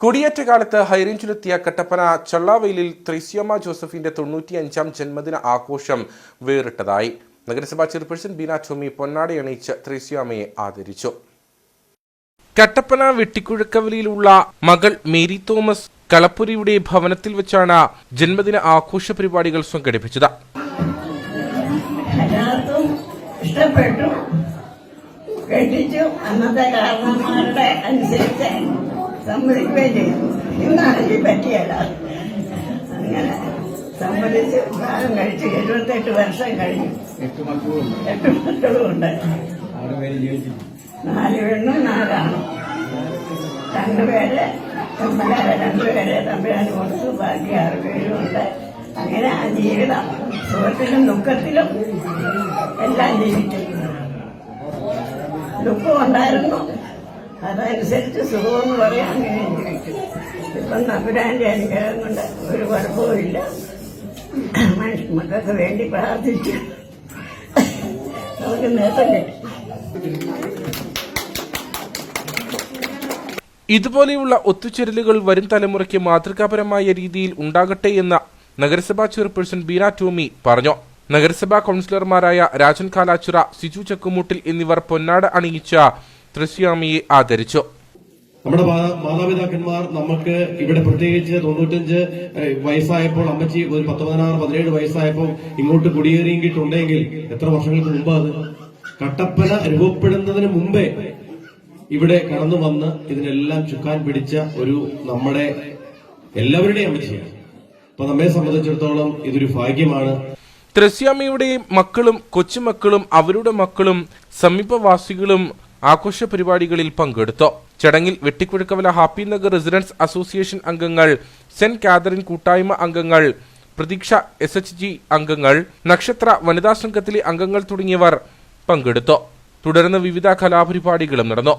കുടിയേറ്റ കാലത്ത് ഹൈറേഞ്ചിലെത്തിയ കട്ടപ്പന ചള്ളാവെയിലിൽ ത്രിസ്യോമ ജോസഫിന്റെ തൊണ്ണൂറ്റിയഞ്ചാം ജന്മദിന ആഘോഷം വേറിട്ടതായി. നഗരസഭാ ചെയർപേഴ്സൺ ബീനാ ടോമി പൊന്നാടി അണിയിച്ച് ത്രിസ്യോമയെ ആദരിച്ചു. കട്ടപ്പന വെട്ടിക്കുഴക്കവലിയിലുള്ള മകൾ മേരി തോമസ് കളപ്പുരിയുടെ ഭവനത്തിൽ വെച്ചാണ് ജന്മദിന ആഘോഷ പരിപാടികൾ സംഘടിപ്പിച്ചത്. ഇഷ്ടപ്പെട്ടു കെട്ടിച്ചു അന്നത്തെ കാരണന്മാരുടെ അനുസരിച്ച് സമ്മതിക്കുകയും ചെയ്യും ഇന്നാണെങ്കിൽ പറ്റിയല്ല. അങ്ങനെ സമ്മതിച്ച് കാലം കഴിച്ച് എഴുപത്തെട്ട് വർഷം കഴിഞ്ഞു. എട്ട് മക്കളും ഉണ്ട് നാല് പെണ്ണും നാലാണ്. രണ്ടുപേര് തമ്പലാരെ രണ്ടുപേരെ തമ്പലാന് കൊടുത്തു. ബാക്കി ആറ് പേരും ഉണ്ട്. അങ്ങനെ ആ ജീവിതം സുഖത്തിലും ദുഃഖത്തിലും എല്ലാം ജീവിക്കുന്നു. ദുഃഖം ഉണ്ടായിരുന്നു. അതനുസരിച്ച് സുഖമെന്ന് പറയാൻ ഇപ്പം നമ്പുരാന്റെ അനുഗ്രഹം കൊണ്ട് ഒരു കുഴപ്പവുമില്ല മനുഷ്യ മക്കൾക്ക് വേണ്ടി പ്രാർത്ഥിച്ചു. നമുക്ക് നേട്ടം കിട്ടി. ഇതുപോലെയുള്ള ഒത്തുചേരലുകൾ വരും തലമുറയ്ക്ക് മാതൃകാപരമായ രീതിയിൽ ഉണ്ടാകട്ടെ എന്ന് നഗരസഭാ ചെയർപേഴ്സൺ ബീന ടോമി പറഞ്ഞു. നഗരസഭാ കൗൺസിലർമാരായ രാജൻ കാലാച്ചുറ സിജു ചക്കുമൂട്ടിൽ എന്നിവർ പൊന്നാട അണിയിച്ച ത്രിസ്യാമിയെ ആദരിച്ചു. നമ്മുടെ മാതാപിതാക്കന്മാർ നമുക്ക് ഇവിടെ പ്രത്യേകിച്ച് തൊണ്ണൂറ്റഞ്ച് വയസ്സായപ്പോൾ അമ്മച്ചി ഒരു പത്ത് പതിനാറ് പതിനേഴ് വയസ്സായപ്പോൾ ഇങ്ങോട്ട് കുടിയേറിയെങ്കിട്ടുണ്ടെങ്കിൽ എത്ര വർഷങ്ങൾക്ക് മുമ്പ് അത്? കട്ടപ്പന രൂപപ്പെടുന്നതിന് മുമ്പേ ഇവിടെ കടന്നു വന്ന് ഇതിനെല്ലാം ചുക്കാൻ പിടിച്ച ഒരു നമ്മുടെ എല്ലാവരുടെയും അമ്മച്ചിയാണ്. അപ്പൊ നമ്മെ സംബന്ധിച്ചിടത്തോളം ഇതൊരു ഭാഗ്യമാണ്. ത്രസ്യാമിയുടെ മക്കളും കൊച്ചുമക്കളും അവരുടെ മക്കളും സമീപവാസികളും ആഘോഷ പരിപാടികളിൽ പങ്കെടുത്തു. ചടങ്ങിൽ Vettikuzhakkavala happy Nagar residence association അംഗങ്ങൾ സെന്റ് കാതറിൻ കൂട്ടായ്മ അംഗങ്ങൾ പ്രതീക്ഷ എസ് എച്ച് ജി അംഗങ്ങൾ നക്ഷത്ര വനിതാ സംഘത്തിലെ അംഗങ്ങൾ തുടങ്ങിയവർ പങ്കെടുത്തു. തുടർന്ന് വിവിധ കലാപരിപാടികളും നടന്നു.